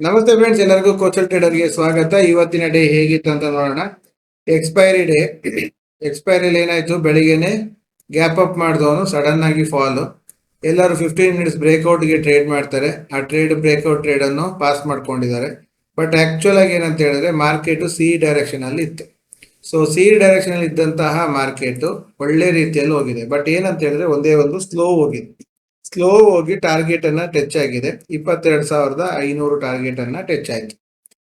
ನಮಸ್ತೆ ಫ್ರೆಂಡ್ಸ್ ಎಲ್ಲರಿಗೂ ಕೋಚಲ್ ಟ್ರೇಡರ್ಗೆ ಸ್ವಾಗತ. ಇವತ್ತಿನ ಡೇ ಹೇಗಿತ್ತು ಅಂತ ನೋಡೋಣ. ಎಕ್ಸ್ಪೈರಿ ಡೇ ಎಕ್ಸ್ಪೈರಿಲಿ ಏನಾಯಿತು? ಬೆಳಿಗ್ಗೆನೆ ಗ್ಯಾಪ್ ಅಪ್ ಮಾಡಿದವನು ಸಡನ್ ಆಗಿ ಫಾಲು ಎಲ್ಲರೂ ಫಿಫ್ಟೀನ್ ಮಿನಿಟ್ಸ್ ಬ್ರೇಕ್ಔಟ್ಗೆ ಟ್ರೇಡ್ ಮಾಡ್ತಾರೆ. ಆ ಟ್ರೇಡ್ ಬ್ರೇಕ್ಔಟ್ ಟ್ರೇಡ್ ಅನ್ನು ಪಾಸ್ ಮಾಡ್ಕೊಂಡಿದ್ದಾರೆ. ಬಟ್ ಆಕ್ಚುಲ್ ಆಗಿ ಏನಂತ ಹೇಳಿದ್ರೆ ಮಾರ್ಕೆಟ್ ಸಿ ಡೈರೆಕ್ಷನ್ ಅಲ್ಲಿ ಇತ್ತು. ಸೊ ಸಿ ಡೈರೆಕ್ಷನ್ ಅಲ್ಲಿ ಇದ್ದಂತಹ ಮಾರ್ಕೆಟ್ ಒಳ್ಳೆ ರೀತಿಯಲ್ಲಿ ಹೋಗಿದೆ. ಬಟ್ ಏನಂತ ಹೇಳಿದ್ರೆ, ಒಂದೇ ಒಂದು ಸ್ಲೋ ಹೋಗಿದೆ. ಸ್ಲೋ ಹೋಗಿ ಟಾರ್ಗೆಟ್ ಅನ್ನ ಟಚ್ ಆಗಿದೆ. ಇಪ್ಪತ್ತೆರಡು ಸಾವಿರದ ಐನೂರು ಟಾರ್ಗೆಟ್ ಅನ್ನ ಟಚ್ ಆಯ್ತು.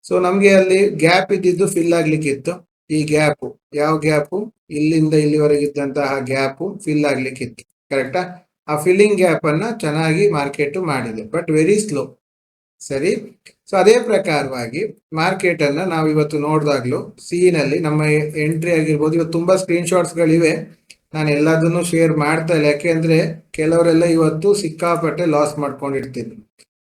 ಸೊ ನಮ್ಗೆ ಅಲ್ಲಿ ಗ್ಯಾಪ್ ಇದ್ದಿದ್ದು ಫಿಲ್ ಆಗ್ಲಿಕ್ಕಿತ್ತು. ಈ ಗ್ಯಾಪ್ ಯಾವ ಗ್ಯಾಪ್ ಇಲ್ಲಿಂದ ಇಲ್ಲಿವರೆಗೆ ಇದ್ದಂತಹ ಗ್ಯಾಪ್ ಫಿಲ್ ಆಗ್ಲಿಕ್ಕಿತ್ತು. ಕರೆಕ್ಟಾ ಆ? ಫಿಲ್ಲಿಂಗ್ ಗ್ಯಾಪ್ ಅನ್ನ ಚೆನ್ನಾಗಿ ಮಾರ್ಕೆಟ್ ಮಾಡಿದೆ ಬಟ್ ವೆರಿ ಸ್ಲೋ ಸರಿ? ಸೊ ಅದೇ ಪ್ರಕಾರವಾಗಿ ಮಾರ್ಕೆಟ್ ಅನ್ನ ನಾವು ಇವತ್ತು ನೋಡಿದಾಗ್ಲೂ ಸಿ ನಲ್ಲಿ ನಮ್ಮ ಎಂಟ್ರಿ ಆಗಿರ್ಬೋದು, ಇವತ್ತು ತುಂಬಾ ಸ್ಕ್ರೀನ್ ಶಾಟ್ಸ್ ಗಳಿವೆ. ನಾನು ಎಲ್ಲದನ್ನು ಶೇರ್ ಮಾಡ್ತಾ ಇಲ್ಲ. ಯಾಕೆಂದ್ರೆ ಕೆಲವರೆಲ್ಲ ಇವತ್ತು ಸಿಕ್ಕಾಪಟ್ಟೆ ಲಾಸ್ ಮಾಡ್ಕೊಂಡಿರ್ತೀನಿ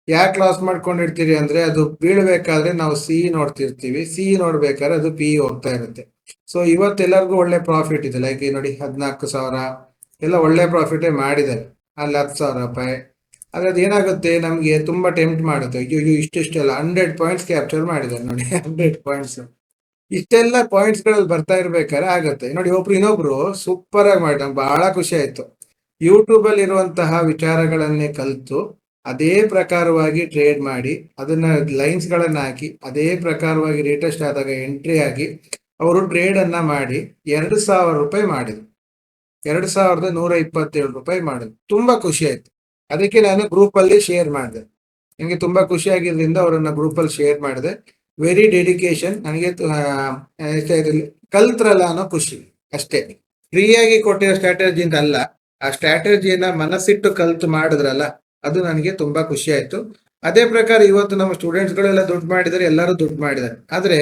ಯಾಕೆ ಲಾಸ್ ಮಾಡ್ಕೊಂಡಿರ್ತೀರಿ ಅಂದ್ರೆ ಅದು ಬೀಳ್ಬೇಕಾದ್ರೆ ನಾವು ಸಿ ನೋಡ್ತಿರ್ತೀವಿ. ಸಿ ನೋಡ್ಬೇಕಾದ್ರೆ ಅದು ಪಿ ಹೋಗ್ತಾ ಇರುತ್ತೆ. ಸೊ ಇವತ್ತೆಲ್ಲರಿಗೂ ಒಳ್ಳೆ ಪ್ರಾಫಿಟ್ ಇದೆ. ಲೈಕ್ ನೋಡಿ ಹದಿನಾಲ್ಕು ಸಾವಿರ, ಎಲ್ಲ ಒಳ್ಳೆ ಪ್ರಾಫಿಟೇ ಮಾಡಿದ್ದಾರೆ. ಅಲ್ಲಿ ಹತ್ತು ಸಾವಿರ ರೂಪಾಯಿ. ಆದ್ರೆ ಅದು ಏನಾಗುತ್ತೆ? ನಮಗೆ ತುಂಬಾ ಟೆಂಪ್ಟ್ ಮಾಡುತ್ತೆ. ಅಯ್ಯೋ ಇಷ್ಟಿಷ್ಟೆಲ್ಲ ಹಂಡ್ರೆಡ್ ಪಾಯಿಂಟ್ಸ್ ಕ್ಯಾಪ್ಚರ್ ಮಾಡಿದ್ದಾರೆ ನೋಡಿ. ಹಂಡ್ರೆಡ್ ಪಾಯಿಂಟ್ಸ್ ಇಷ್ಟೆಲ್ಲ ಪಾಯಿಂಟ್ಸ್ಗಳಲ್ಲಿ ಬರ್ತಾ ಇರ್ಬೇಕಾದ್ರೆ ಆಗತ್ತೆ. ನೋಡಿ, ಒಬ್ರು ಇನ್ನೊಬ್ರು ಸೂಪರ್ ಆಗಿ ಮಾಡಿ ನಂಗೆ ಬಹಳ ಖುಷಿ ಆಯ್ತು. ಯೂಟ್ಯೂಬ್ ಅಲ್ಲಿ ಇರುವಂತಹ ವಿಚಾರಗಳನ್ನೇ ಕಲಿತು, ಅದೇ ಪ್ರಕಾರವಾಗಿ ಟ್ರೇಡ್ ಮಾಡಿ, ಅದನ್ನ ಲೈನ್ಸ್ ಗಳನ್ನ ಹಾಕಿ, ಅದೇ ಪ್ರಕಾರವಾಗಿ ಲೇಟೆಸ್ಟ್ ಆದಾಗ ಎಂಟ್ರಿ ಆಗಿ, ಅವರು ಟ್ರೇಡ್ ಅನ್ನ ಮಾಡಿ, ಎರಡು ಸಾವಿರ ರೂಪಾಯಿ ಮಾಡಿದ್ರು. ಎರಡು ಸಾವಿರದ ನೂರ ಇಪ್ಪತ್ತೇಳು ರೂಪಾಯಿ ಮಾಡಿದ್ರು. ತುಂಬಾ ಖುಷಿ ಆಯ್ತು. ಅದಕ್ಕೆ ನಾನು ಗ್ರೂಪ್ ಅಲ್ಲಿ ಶೇರ್ ಮಾಡಿದೆ. ನಿಮಗೆ ತುಂಬಾ ಖುಷಿ ಆಗಿದ್ರಿಂದ ಅವರನ್ನ ಗ್ರೂಪ್ ಅಲ್ಲಿ ಶೇರ್ ಮಾಡಿದೆ. ವೆರಿ ಡೆಡಿಕೇಶನ್ ನನಗೆ ಕಲ್ತ್ರಲ್ಲ ಅನ್ನೋ ಖುಷಿ ಅಷ್ಟೇ. ಫ್ರೀಯಾಗಿ ಕೊಟ್ಟಿರೋ ಸ್ಟ್ರಾಟಜಿ ಅಂತ ಅಲ್ಲ. ಆ ಸ್ಟ್ರಾಟಜಿಯನ್ನ ಮನಸ್ಸಿಟ್ಟು ಕಲ್ತು ಮಾಡಿದ್ರಲ್ಲ, ಅದು ನನಗೆ ತುಂಬಾ ಖುಷಿ ಆಯ್ತು. ಅದೇ ಪ್ರಕಾರ ಇವತ್ತು ನಮ್ಮ ಸ್ಟೂಡೆಂಟ್ಸ್ ಗಳೆಲ್ಲ ದುಡ್ಡು ಮಾಡಿದರೆ ಎಲ್ಲರೂ ದುಡ್ಡು ಮಾಡಿದ್ದಾರೆ. ಆದ್ರೆ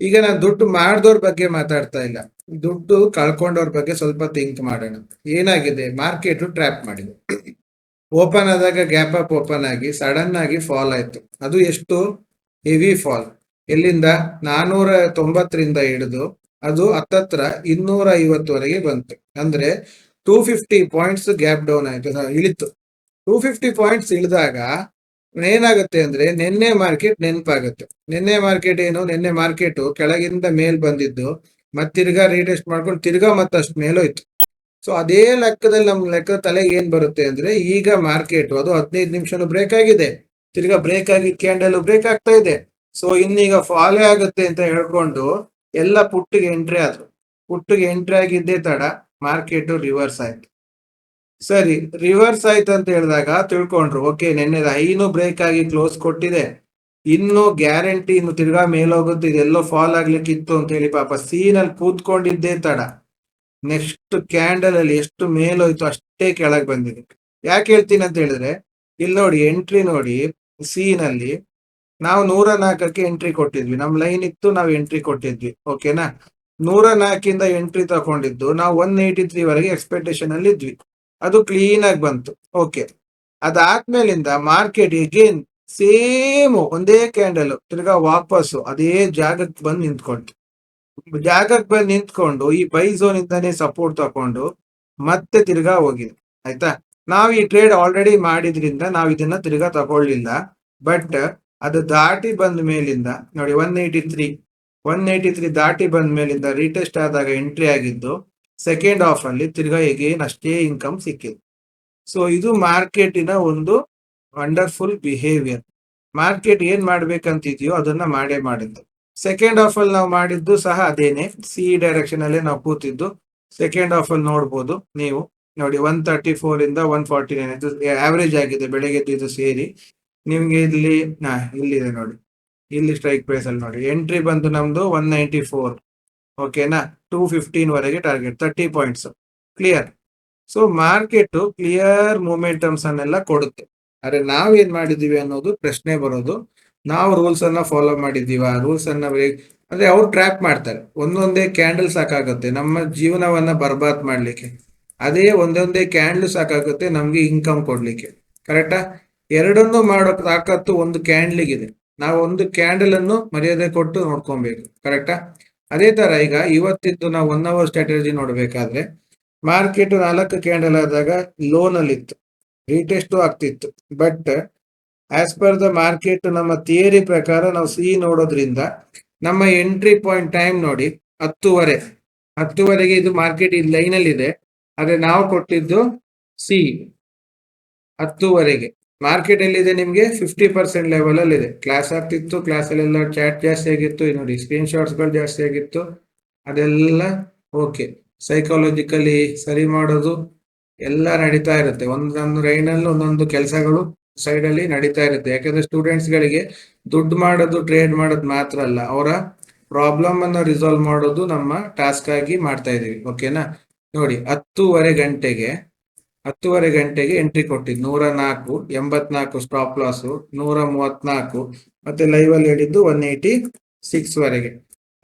ಈಗ ನಾನು ದುಡ್ಡು ಮಾಡಿದವ್ರ ಬಗ್ಗೆ ಮಾತಾಡ್ತಾ ಇಲ್ಲ. ದುಡ್ಡು ಕಳ್ಕೊಂಡವ್ರ ಬಗ್ಗೆ ಸ್ವಲ್ಪ ಥಿಂಕ್ ಮಾಡೋಣ. ಏನಾಗಿದೆ? ಮಾರ್ಕೆಟ್ ಟ್ರ್ಯಾಪ್ ಮಾಡಿದೆ. ಓಪನ್ ಆದಾಗ ಗ್ಯಾಪ್ ಅಪ್ ಓಪನ್ ಆಗಿ ಸಡನ್ ಆಗಿ ಫಾಲ್ ಆಯ್ತು. ಅದು ಎಷ್ಟು ಹೆವಿ ಫಾಲ್ ಎಲ್ಲಿಂದ ನಾನೂರ ತೊಂಬತ್ತರಿಂದ ಹಿಡಿದು ಅದು ಹತ್ತತ್ರ ಇನ್ನೂರ ಐವತ್ತುವರೆಗೆ ಬಂತು. ಅಂದ್ರೆ two fifty points gap down ಆಯ್ತು. ಇಳಿತು. ಟೂ ಫಿಫ್ಟಿ ಪಾಯಿಂಟ್ಸ್ ಇಳಿದಾಗ ಏನಾಗುತ್ತೆ ಅಂದ್ರೆ ನಿನ್ನೆ ಮಾರ್ಕೆಟ್ ನೆನಪಾಗುತ್ತೆ. ನಿನ್ನೆ ಮಾರ್ಕೆಟ್ ಏನು? ನಿನ್ನೆ ಮಾರ್ಕೆಟ್ ಕೆಳಗಿಂದ ಮೇಲ್ ಬಂದಿದ್ದು, ಮತ್ತೆ ತಿರ್ಗಾ ರೀಟೆಸ್ಟ್ ಮಾಡ್ಕೊಂಡು ತಿರ್ಗಾ ಮತ್ತಷ್ಟು ಮೇಲೋಯ್ತು ಸೊ ಅದೇ ಲೆಕ್ಕದಲ್ಲಿ ನಮ್ ಲೆಕ್ಕ ತಲೆಗೆ ಏನ್ ಬರುತ್ತೆ ಅಂದ್ರೆ ಈಗ ಮಾರ್ಕೆಟ್ ಅದು ಹದಿನೈದು ನಿಮಿಷನು ಬ್ರೇಕ್ ಆಗಿದೆ. ತಿರ್ಗಾ ಬ್ರೇಕ್ ಆಗಿ ಕ್ಯಾಂಡಲ್ ಬ್ರೇಕ್ ಆಗ್ತಾ ಇದೆ. ಸೊ ಇನ್ನೀಗ ಫಾಲೇ ಆಗುತ್ತೆ ಅಂತ ಹೇಳ್ಕೊಂಡು ಎಲ್ಲ ಪುಟ್ಟಿಗೆ ಎಂಟ್ರಿ ಆದ್ರು. ಪುಟ್ಟಿಗೆ ಎಂಟ್ರಿ ಆಗಿದ್ದೇ ತಡ ಮಾರ್ಕೆಟ್ ರಿವರ್ಸ್ ಆಯ್ತು. ಸರಿ ರಿವರ್ಸ್ ಆಯ್ತು ಅಂತ ಹೇಳಿದಾಗ ತಿಳ್ಕೊಂಡ್ರು ಓಕೆ ನಿನ್ನೆ ಐನು ಬ್ರೇಕ್ ಆಗಿ ಕ್ಲೋಸ್ ಕೊಟ್ಟಿದೆ. ಇನ್ನು ಗ್ಯಾರಂಟಿ ಇನ್ನು ತಿರ್ಗಾ ಮೇಲೋಗುತ್ತೆ, ಇದೆಲ್ಲೋ ಫಾಲ್ ಆಗ್ಲಿಕ್ಕಿತ್ತು ಅಂತ ಹೇಳಿ ಪಾಪ ಸೀನಲ್ಲಿ ಕೂತ್ಕೊಂಡಿದ್ದೇ ತಡ. ನೆಕ್ಸ್ಟ್ ಕ್ಯಾಂಡಲ್ ಅಲ್ಲಿ ಎಷ್ಟು ಮೇಲೋಯ್ತು ಅಷ್ಟೇ ಕೆಳಗೆ ಬಂದಿದೆ. ಯಾಕೆ ಹೇಳ್ತೀನಿ ಅಂತ ಹೇಳಿದ್ರೆ, ಇಲ್ಲಿ ನೋಡಿ ಎಂಟ್ರಿ ನೋಡಿ ಸಿ ನಲ್ಲಿ ನಾವು ನೂರ ನಾಲ್ಕಕ್ಕೆ ಎಂಟ್ರಿ ಕೊಟ್ಟಿದ್ವಿ. ನಮ್ ಲೈನ್ ಇತ್ತು, ನಾವು ಎಂಟ್ರಿ ಕೊಟ್ಟಿದ್ವಿ. ಓಕೆನಾ ನೂರ ನಾಲ್ಕಿಂದ ಎಂಟ್ರಿ ತಗೊಂಡಿದ್ದು, ನಾವು ಒನ್ ಏಯ್ಟಿ ತ್ರೀ ವರೆಗೆ ಎಕ್ಸ್ಪೆಕ್ಟೇಷನ್ ಅಲ್ಲಿ ಇದ್ವಿ. ಅದು ಕ್ಲೀನ್ ಆಗಿ ಬಂತು. ಓಕೆ ಅದಾದ್ಮೇಲಿಂದ ಮಾರ್ಕೆಟ್ ಅಗೇನ್ ಸೇಮ್ ಒಂದೇ ಕ್ಯಾಂಡಲ್ ತಿರ್ಗಾ ವಾಪಸ್ಸು, ಅದೇ ಜಾಗಕ್ಕೆ ಬಂದು ನಿಂತ್ಕೊಂಡು ಜಾಗಕ್ಕೆ ಬಂದು ನಿಂತ್ಕೊಂಡು ಈ ಬೈ ಝೋನ್ ಇಂದಾನೆ ಸಪೋರ್ಟ್ ತಕೊಂಡು ಮತ್ತೆ ತಿರ್ಗಾ ಹೋಗಿದೆ ಆಯ್ತಾ? ನಾವು ಈ ಟ್ರೇಡ್ ಆಲ್ರೆಡಿ ಮಾಡಿದ್ರಿಂದ ನಾವು ಇದನ್ನ ತಿರ್ಗಾ ತಗೊಳ್ಳಿಲ್ಲ. ಬಟ್ ಅದು ದಾಟಿ ಬಂದ ಮೇಲಿಂದ, ನೋಡಿ one eighty three one eighty three ದಾಟಿ ಬಂದ ಮೇಲಿಂದ ರೀಟೆಸ್ಟ್ ಆದಾಗ ಎಂಟ್ರಿ ಆಗಿದ್ದು ಸೆಕೆಂಡ್ ಆಫ್ ಅಲ್ಲಿ ತಿರ್ಗಾ ಎಗೇನ್ ಅಷ್ಟೇ ಇನ್ಕಮ್ ಸಿಕ್ಕಿದೆ ಸೊ ಇದು ಮಾರ್ಕೆಟಿನ ಒಂದು ವಂಡರ್ಫುಲ್ ಬಿಹೇವಿಯರ್ ಮಾರ್ಕೆಟ್ ಏನ್ ಮಾಡ್ಬೇಕಂತಿದ್ಯೋ ಅದನ್ನ ಮಾಡೇ ಮಾಡಿದ್ದು. ಸೆಕೆಂಡ್ ಆಫ್ ಅಲ್ಲಿ ನಾವು ಮಾಡಿದ್ದು ಸಹ ಅದೇನೆ ಸಿ ಡೈರೆಕ್ಷನ್ ಅಲ್ಲೇ ನಾವು ಕೂತಿದ್ದು. ಸೆಕೆಂಡ್ ಆಫ್ ಅಲ್ಲಿ ನೋಡ್ಬೋದು ನೀವು. ನೋಡಿ ಒನ್ ತರ್ಟಿ ಫೋರ್ ಇಂದ ಒನ್ ಫಾರ್ಟಿ ನೈನ್ ಇದು ಆವರೇಜ್ ಆಗಿದೆ, ಬೆಳಗ್ಗೆದ್ದು ಇದು ಸೇರಿ. ನಿಮ್ಗೆ ಇಲ್ಲಿ, ಹಾ, ಇಲ್ಲಿದೆ ನೋಡಿ. ಇಲ್ಲಿ ಸ್ಟ್ರೈಕ್ ಪ್ರೈಸ್ ಅಲ್ಲಿ ನೋಡಿ. ಎಂಟ್ರಿ ಬಂದು ನಮ್ದು ಒನ್ ನೈಂಟಿ ಫೋರ್ ಓಕೆನಾ ಟೂ ಫಿಫ್ಟೀನ್ ವರೆಗೆ target thirty points clear so market clear momentums ಅನ್ನೆಲ್ಲ ಕೊಡುತ್ತೆ. ಆದ್ರೆ ನಾವೇನ್ ಮಾಡಿದೀವಿ ಅನ್ನೋದು ಪ್ರಶ್ನೆ ಬರೋದು. ನಾವು ರೂಲ್ಸ್ ಅನ್ನ ಫಾಲೋ ಮಾಡಿದೀವ ರೂಲ್ಸ್ ಅನ್ನ ಅಂದ್ರೆ ಅವ್ರು ಟ್ರ್ಯಾಪ್ ಮಾಡ್ತಾರೆ. ಒಂದೊಂದೇ ಕ್ಯಾಂಡಲ್ ಸಾಕಾಗುತ್ತೆ. ನಮ್ಮ ಜೀವನವನ್ನ ಬರ್ಬಾದ್ ಮಾಡ್ಲಿಕ್ಕೆ. ಅದೇ ಒಂದೊಂದೇ ಕ್ಯಾಂಡಲ್ ಸಾಕಾಗುತ್ತೆ, ನಮ್ಗೆ ಇನ್ಕಮ್ ಕೊಡ್ಲಿಕ್ಕೆ. ಕರೆಕ್ಟಾ ಎರಡನ್ನೂ ಮಾಡೋ ತಾಕತ್ತು ಒಂದು ಕ್ಯಾಂಡ್ಲಿಗಿದೆ ನಾವು ಒಂದು ಕ್ಯಾಂಡಲ್ ಅನ್ನು ಮರ್ಯಾದೆ ಕೊಟ್ಟು ನೋಡ್ಕೊಬೇಕು. ಕರೆಕ್ಟಾ ಅದೇ ತರ ಈಗ ಇವತ್ತಿದ್ದು ನಾವು ಒನ್ ಅವರ್ ಸ್ಟ್ರಾಟಜಿ ನೋಡ್ಬೇಕಾದ್ರೆ ಮಾರ್ಕೆಟ್ ನಾಲ್ಕು ಕ್ಯಾಂಡಲ್ ಆದಾಗ ಲೋನ್ ಅಲ್ಲಿ ಇತ್ತು ರೀಟೆಸ್ಟ್ ಆಗ್ತಿತ್ತು. But as per the market ನಮ್ಮ ಥಿಯರಿ ಪ್ರಕಾರ ನಾವು ಸಿ ನೋಡೋದ್ರಿಂದ ನಮ್ಮ ಎಂಟ್ರಿ ಪಾಯಿಂಟ್ ಟೈಮ್ ನೋಡಿ ಹತ್ತುವರೆ. ಹತ್ತುವರೆಗೆ ಇದು ಮಾರ್ಕೆಟ್ ಈ ಅಲ್ಲಿ ಇದೆ ಆದ್ರೆ ನಾವು ಕೊಟ್ಟಿದ್ದು ಸಿ ಹತ್ತುವರೆಗೆ. ಮಾರ್ಕೆಟ್ ಎಲ್ಲಿದೆ ನಿಮ್ಗೆ? ಫಿಫ್ಟಿ ಪರ್ಸೆಂಟ್ ಲೆವೆಲ್ ಅಲ್ಲಿ ಇದೆ ಕ್ಲಾಸ್ ಆಗ್ತಿತ್ತು ಕ್ಲಾಸ್ ಅಲ್ಲೆಲ್ಲ ಚಾಟ್ ಜಾಸ್ತಿ ಆಗಿತ್ತು ನೋಡಿ ಸ್ಕ್ರೀನ್ ಶಾಟ್ಸ್ಗಳು ಜಾಸ್ತಿ ಆಗಿತ್ತು. ಅದೆಲ್ಲ ಓಕೆ ಸೈಕಾಲಜಿಕಲಿ ಸರಿ ಮಾಡೋದು ಎಲ್ಲ ನಡೀತಾ ಇರುತ್ತೆ. ಒಂದೊಂದು ರೈನಲ್ಲಿ ಒಂದೊಂದು ಕೆಲಸಗಳು ಸೈಡ್ ಅಲ್ಲಿ ನಡೀತಾ ಇರುತ್ತೆ. ಯಾಕಂದ್ರೆ ಸ್ಟೂಡೆಂಟ್ಸ್ ಗಳಿಗೆ ದುಡ್ಡು ಮಾಡೋದು ಟ್ರೇಡ್ ಮಾಡೋದು ಮಾತ್ರ ಅಲ್ಲ. ಅವರ ಪ್ರಾಬ್ಲಮ್ ಅನ್ನು ರಿಸಾಲ್ವ್ ಮಾಡೋದು ನಮ್ಮ ಟಾಸ್ಕ್ ಆಗಿ ಮಾಡ್ತಾ ಇದೀವಿ. ಓಕೆನಾ ನೋಡಿ, ಹತ್ತೂವರೆ ಗಂಟೆಗೆ ಹತ್ತೂವರೆ ಗಂಟೆಗೆ ಎಂಟ್ರಿ ಕೊಟ್ಟಿದ್ದು. ನೂರ ನಾಲ್ಕು, ಎಂಬತ್ನಾಲ್ಕು ಸ್ಟಾಪ್ ಲಾಸು ನೂರ ಮೂವತ್ನಾಲ್ಕು, ಮತ್ತೆ ಲೈವ್ ಅಲ್ಲಿ ಹೇಳಿದ್ದು ಒನ್ ಏಯ್ಟಿ ಸಿಕ್ಸ್ ವರೆಗೆ.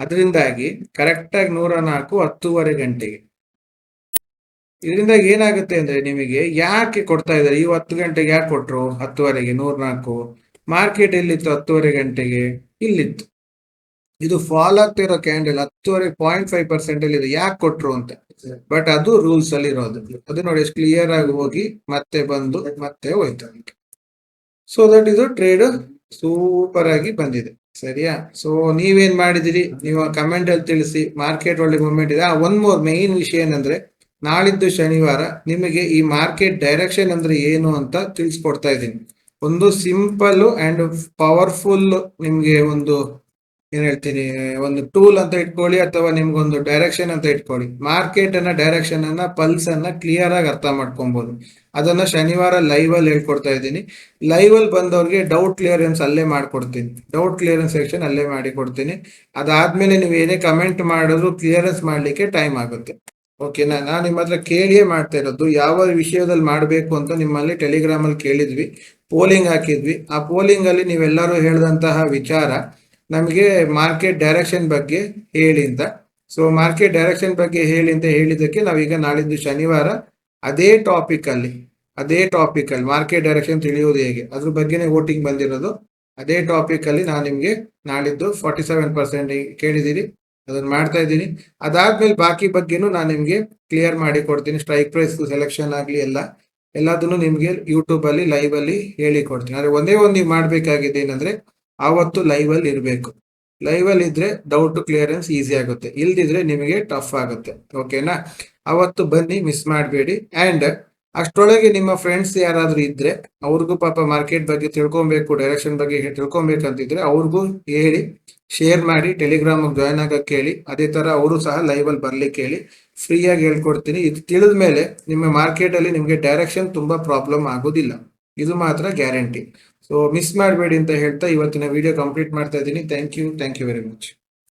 ಅದರಿಂದಾಗಿ ಕರೆಕ್ಟ್ ಆಗಿ ನೂರ ನಾಲ್ಕು ಹತ್ತೂವರೆ ಗಂಟೆಗೆ. ಇದರಿಂದಾಗಿ ಏನಾಗುತ್ತೆ ಅಂದ್ರೆ ನಿಮಗೆ ಯಾಕೆ ಕೊಡ್ತಾ ಇದ್ದಾರೆ? ಈ ಹತ್ತು ಗಂಟೆಗೆ ಯಾಕೆ ಕೊಟ್ರು? ಹತ್ತುವರೆಗೆ ನೂರ ನಾಲ್ಕು. ಮಾರ್ಕೆಟ್ ಎಲ್ಲಿತ್ತು? ಹತ್ತುವರೆ ಗಂಟೆಗೆ? ಇಲ್ಲಿತ್ತು. ಇದು ಫಾಲ್ ಆಗ್ತಿರೋ ಕ್ಯಾಂಡಲ್ ಹತ್ತುವರೆ ಪಾಯಿಂಟ್ ಫೈವ್ ಪರ್ಸೆಂಟ್ ಅಲ್ಲಿ ಇದೆ. ಯಾಕೆ ಕೊಟ್ರು ಅಂತ? ಬಟ್ ಅದು ರೂಲ್ಸ್ ಅಲ್ಲಿ ಇರೋದು. ಅದು ನೋಡಿ ಎಷ್ಟು ಕ್ಲಿಯರ್ ಆಗಿ ಹೋಗಿ ಮತ್ತೆ ಬಂದು ಮತ್ತೆ ಹೋಯ್ತು ಸೊ ದಟ್ ಇದು ಟ್ರೇಡ್ ಸೂಪರ್ ಆಗಿ ಬಂದಿದೆ. ಸರಿಯಾ? ಸೊ ನೀವೇನ್ ಮಾಡಿದಿರಿ? ನೀವು ಕಮೆಂಟ್ ಅಲ್ಲಿ ತಿಳಿಸಿ ಮಾರ್ಕೆಟ್ ಒಳ್ಳೆ ಮೂವ್ಮೆಂಟ್ ಇದೆ. ಒನ್ ಮೋರ್ ಮೇನ್ ವಿಷಯ ಏನಂದ್ರೆ ನಾಳಿದ್ದು ಶನಿವಾರ ನಿಮಗೆ ಈ ಮಾರ್ಕೆಟ್ ಡೈರೆಕ್ಷನ್ ಅಂದ್ರೆ ಏನು ಅಂತ ತಿಳಿಸ್ಕೊಡ್ತಾ ಇದ್ದೀನಿ. ಒಂದು ಸಿಂಪಲ್ ಅಂಡ್ ಪವರ್ಫುಲ್ ನಿಮ್ಗೆ ಒಂದು ಏನ್ ಹೇಳ್ತೀನಿ, ಒಂದು ಟೂಲ್ ಅಂತ ಇಟ್ಕೊಳ್ಳಿ ಅಥವಾ ನಿಮ್ಗೊಂದು ಡೈರೆಕ್ಷನ್ ಅಂತ ಇಟ್ಕೊಳ್ಳಿ. ಮಾರ್ಕೆಟ್ ಅನ್ನ ಡೈರೆಕ್ಷನ್ ಅನ್ನ ಪಲ್ಸ್ ಅನ್ನ ಕ್ಲಿಯರ್ ಆಗಿ ಅರ್ಥ ಮಾಡ್ಕೊಬಹುದು ಅದನ್ನ ಶನಿವಾರ ಲೈವ್ ಅಲ್ಲಿ ಹೇಳ್ಕೊಡ್ತಾ ಇದ್ದೀನಿ. ಲೈವ್ ಅಲ್ಲಿ ಬಂದವ್ರಿಗೆ ಡೌಟ್ ಕ್ಲಿಯರೆನ್ಸ್ ಅಲ್ಲೇ ಮಾಡ್ಕೊಡ್ತೀನಿ. ಡೌಟ್ ಕ್ಲಿಯರೆನ್ಸ್ ಸೆಕ್ಷನ್ ಅಲ್ಲೇ ಮಾಡಿ ಕೊಡ್ತೀನಿ. ಅದಾದ್ಮೇಲೆ ನೀವು ಏನೇ ಕಮೆಂಟ್ ಮಾಡಿದ್ರು ಕ್ಲಿಯರೆನ್ಸ್ ಮಾಡ್ಲಿಕ್ಕೆ ಟೈಮ್ ಆಗುತ್ತೆ. ಓಕೆನಾ ನಾನು ನಿಮ್ಮ ಹತ್ರ ಕೇಳಿಯೇ ಮಾಡ್ತಾ ಇರೋದು, ಯಾವ ವಿಷಯದಲ್ಲಿ ಮಾಡಬೇಕು ಅಂತ ನಿಮ್ಮಲ್ಲಿ ಟೆಲಿಗ್ರಾಮ್ ಅಲ್ಲಿ ಕೇಳಿದ್ವಿ ಪೋಲಿಂಗ್ ಹಾಕಿದ್ವಿ. ಆ ಪೋಲಿಂಗ್ ಅಲ್ಲಿ ನೀವೆಲ್ಲರೂ ಹೇಳಿದಂತಹ ವಿಚಾರ ನಮಗೆ ಮಾರ್ಕೆಟ್ ಡೈರೆಕ್ಷನ್ ಬಗ್ಗೆ ಹೇಳಿ ಅಂತ. ಸೊ ಮಾರ್ಕೆಟ್ ಡೈರೆಕ್ಷನ್ ಬಗ್ಗೆ ಹೇಳಿ ಅಂತ ಹೇಳಿದ್ದಕ್ಕೆ ನಾವೀಗ ನಾಳಿದ್ದು ಶನಿವಾರ ಅದೇ ಟಾಪಿಕ್ ಅಲ್ಲಿ, ಅದೇ ಟಾಪಿಕ್ ಅಲ್ಲಿ ಮಾರ್ಕೆಟ್ ಡೈರೆಕ್ಷನ್ ತಿಳಿಯೋದು ಹೇಗೆ, ಅದ್ರ ಬಗ್ಗೆನೇ ವೋಟಿಂಗ್ ಬಂದಿರೋದು. ಅದೇ ಟಾಪಿಕ್ ಅಲ್ಲಿ ನಾನು ನಿಮಗೆ ನಾಳಿದ್ದು ಫಾರ್ಟಿ ಸೆವೆನ್ ಪರ್ಸೆಂಟ್ ಕೇಳಿದ್ದೀರಿ ಅದನ್ನ ಮಾಡ್ತಾ ಇದ್ದೀನಿ. ಅದಾದ್ಮೇಲೆ ಬಾಕಿ ಬಗ್ಗೆನೂ ನಾನು ನಿಮಗೆ ಕ್ಲಿಯರ್ ಮಾಡಿ ಕೊಡ್ತೀನಿ. ಸ್ಟ್ರೈಕ್ ಪ್ರೈಸ್ ಸೆಲೆಕ್ಷನ್ ಆಗಲಿ ಎಲ್ಲ, ಎಲ್ಲದನ್ನು ನಿಮಗೆ ಯೂಟ್ಯೂಬ್ ಅಲ್ಲಿ ಲೈವ್ ಅಲ್ಲಿ ಹೇಳಿ ಕೊಡ್ತೀನಿ. ಆದ್ರೆ ಒಂದೇ ಒಂದು ನೀವು ಮಾಡಬೇಕಾಗಿದೆ ಏನಂದ್ರೆ ಆವತ್ತು ಲೈವ್ ಅಲ್ಲಿ ಇರಬೇಕು. ಲೈವ್ ಅಲ್ಲಿ ಇದ್ರೆ ಡೌಟ್ ಕ್ಲಿಯರೆನ್ಸ್ ಈಸಿ ಆಗುತ್ತೆ. ಇಲ್ದಿದ್ರೆ ನಿಮಗೆ ಟಫ್ ಆಗುತ್ತೆ. ಓಕೆನಾ ಅವತ್ತು ಬನ್ನಿ ಮಿಸ್ ಮಾಡಬೇಡಿ. ಅಂಡ್ ಅಷ್ಟರೊಳಗೆ ನಿಮ್ಮ ಫ್ರೆಂಡ್ಸ್ ಯಾರಾದ್ರೂ ಇದ್ರೆ, ಅವ್ರಿಗೂ ಪಾಪ ಮಾರ್ಕೆಟ್ ಬಗ್ಗೆ ತಿಳ್ಕೊಬೇಕು ಡೈರೆಕ್ಷನ್ ಬಗ್ಗೆ ತಿಳ್ಕೊಬೇಕಂತಿದ್ರೆ ಅವ್ರಿಗೂ ಹೇಳಿ ಶೇರ್ ಮಾಡಿ ಟೆಲಿಗ್ರಾಮ್ ಜಾಯ್ನ್ ಆಗಕ್ಕೆ ಹೇಳಿ ಅದೇ ತರ ಅವರು ಸಹ ಲೈವ್ ಅಲ್ಲಿ ಬರ್ಲಿಕ್ಕೆ ಹೇಳಿ ಫ್ರೀಯಾಗಿ ಹೇಳ್ಕೊಡ್ತೀನಿ. ಇದು ತಿಳಿದ ಮೇಲೆ ನಿಮ್ಮ ಮಾರ್ಕೆಟ್ ಅಲ್ಲಿ ನಿಮಗೆ ಡೈರೆಕ್ಷನ್ ತುಂಬಾ ಪ್ರಾಬ್ಲಮ್ ಆಗೋದಿಲ್ಲ. ಇದು ಮಾತ್ರ ಗ್ಯಾರಂಟಿ ಸೊ ಮಿಸ್ ಮಾಡಬೇಡಿ ಅಂತ ಹೇಳ್ತಾ ಇವತ್ತಿನ ವಿಡಿಯೋ ಕಂಪ್ಲೀಟ್ ಮಾಡ್ತಾ ಇದ್ದೀನಿ. Thank you thank you very much